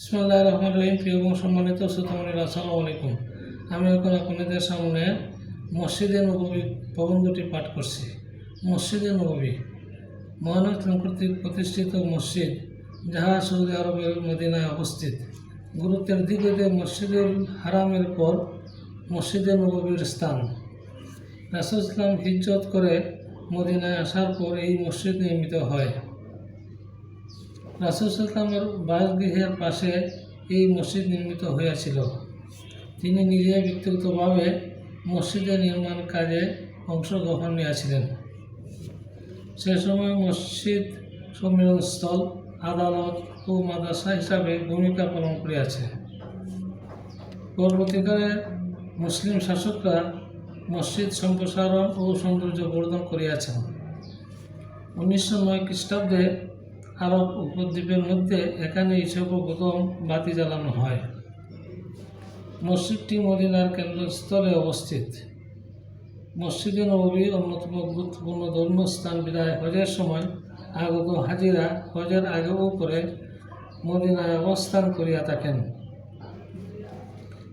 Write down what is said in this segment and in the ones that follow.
ইসমুল্লাহ রহমান রহিম, প্রিয় এবং সম্মানিত শ্রোতামণির আসসালামু আলাইকুম। আমি এখন আপনাদের সামনে মসজিদে নবী প্রবন্ধটি পাঠ করছি। মসজিদে নবী মহান ইসলাম কর্তৃক প্রতিষ্ঠিত মসজিদ, যাহা সৌদি আরবের মদিনায় অবস্থিত। গুরুত্বের দিক হইতে মসজিদুল হারামের পর মসজিদে নবীর স্থান। রাসুল ইসলাম হিজ্জত করে মদিনায় আসার পর এই মসজিদ নির্মিত হয়। রাসুল ইসলামের বাসগৃহের পাশে এই মসজিদ নির্মিত হয়েছিল তিনি নিজে ব্যক্তিগতভাবে মসজিদের নির্মাণ কাজে অংশগ্রহণ নিয়েছিলেন। সে সময় মসজিদ সম্মেলনস্থল আদালত ও মাদ্রাসা হিসাবে ভূমিকা পালন করিয়াছে। পরবর্তীকালে মুসলিম শাসকরা মসজিদ সম্প্রসারণ ও সৌন্দর্য বর্ধন করিয়াছেন। উনিশশো নয় খ্রিস্টাব্দে আরব উপদ্বীপের মধ্যে এখানে সর্বপ্রথম বাতি জ্বালানো হয়। মসজিদটি মদিনার কেন্দ্রস্থলে অবস্থিত। মসজিদে নবী অন্যতম গুরুত্বপূর্ণ ধর্মস্থান বিদায় হজের সময় আগত হাজিরা হজের আগে ও পরে মদিনায় অবস্থান করিয়া থাকেন।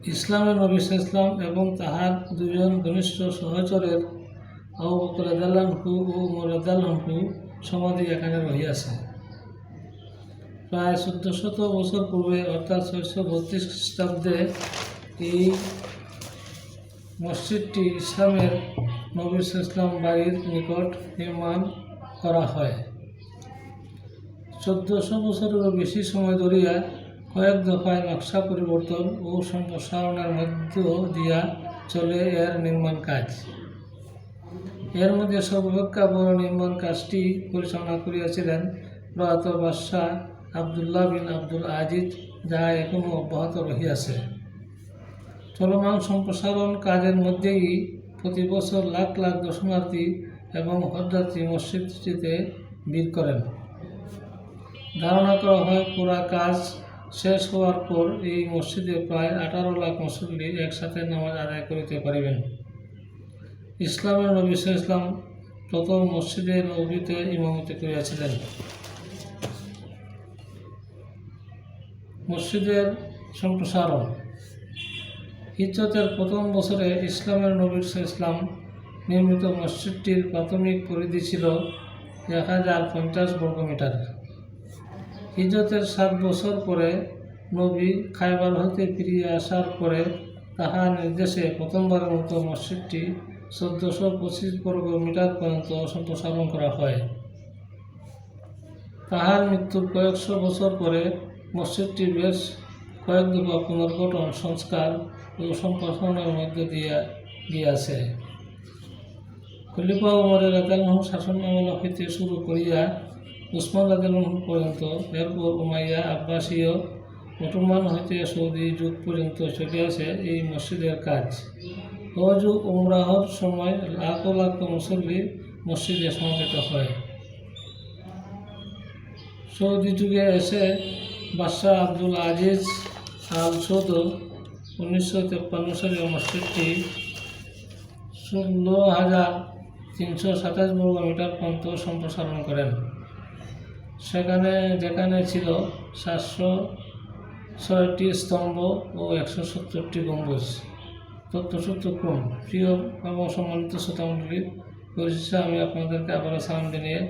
ইসলামের নবী ইসলাম এবং তাহার দুজন ঘনিষ্ঠ সহচরের আবু বকর ও উমর সমাধি এখানে রহিয়াছে প্রায় চোদ্দ শত বছর পূর্বে, অর্থাৎ ছয়শো বত্রিশ খ্রিস্টাব্দে, এই মসজিদটি ইসলামের নবী ইসলাম বাড়ির নিকট নির্মাণ করা হয়। চোদ্দশো বছরেরও বেশি সময় ধরিয়া কয়েক দফায় নকশা পরিবর্তন ও সম্প্রসারণের মধ্য দিয়া চলে এর নির্মাণ কাজ। এর মধ্যে সর্বাপেক্ষা বড় নির্মাণ কাজটি পরিচালনা করিয়াছিলেন প্রয়াত বাদশাহ আবদুল্লাহ বিন আব্দুল আজিজ যা এখনও অব্যাহত রহিয়াছে। চলমান সম্প্রসারণ কাজের মধ্যেই প্রতি বছর লাখ লাখ দর্শনার্থী এবং হজযাত্রী মসজিদটিতে ভিড় করেন। ধারণা করা হয়, পুরা কাজ শেষ হওয়ার পর এই মসজিদে প্রায় আঠারো লাখ মুসল্লি একসাথে নামাজ আদায় করিতে পারিবেন। ইসলামের নবী ইসলাম প্রথম মসজিদে নবীতে ইমামতি করিয়াছিলেন। মসজিদের সম্প্রসারণ। হিজরতের প্রথম বছরে ইসলামের নবীর ইসলাম নির্মিত মসজিদটির প্রাথমিক পরিধি ছিল এক হাজার পঞ্চাশ বর্গমিটার হিজরতের সাত বছর পরে নবী খাইবার হতে ফিরিয়ে আসার পরে তাহার নির্দেশে প্রথমবারের মতো মসজিদটি চোদ্দোশো পঁচিশ বর্গ মিটার পর্যন্ত সম্প্রসারণ করা হয়। তাহার মৃত্যুর কয়েকশো বছর পরে মসজিদটি বেশ কয়েক দফা পুনর্গঠন সংস্কার ও সম্প্রসারণের মধ্যে দিয়া গিয়াছে খলিফা উমরের রাজালহ শাসন হইতে শুরু করিয়া উসমান রাজালহ পর্যন্ত, এরপর উমাইয়া, আব্বাসীয়, মুসলমান হইতে সৌদি যুগ পর্যন্ত চলিয়াছে এই মসজিদের কাজ। হজ ও উমরাহর সময় লাখ লাখ মুসল্লি মসজিদে সমবেত হয়। সৌদি যুগে এসে বাদশাহ আব্দুল আজিজ আল সৌদ উনিশশো তেপ্পান্ন সালে মসজিদটি ষোলো হাজার তিনশো সাতাশ বর্গ মিটার পর্যন্ত সম্প্রসারণ করেন। সেখানে, যেখানে ছিল সাতশো ছয়টি স্তম্ভ ও একশো সত্তরটি গম্বুজ। তথ্যসূত্র ক্রম। প্রিয় এবং সম্মানিত শ্রোতামণ্ডলী, পরিশেষে আমি আপনাদেরকে আবারও সালাম জানিয়ে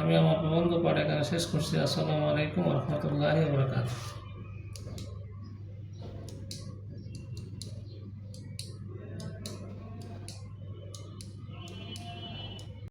আমি আমার প্রবন্ধ পাঠ এখানে শেষ করছি। আসসালামু আলাইকুম রহমতুল্লাহ বরকাত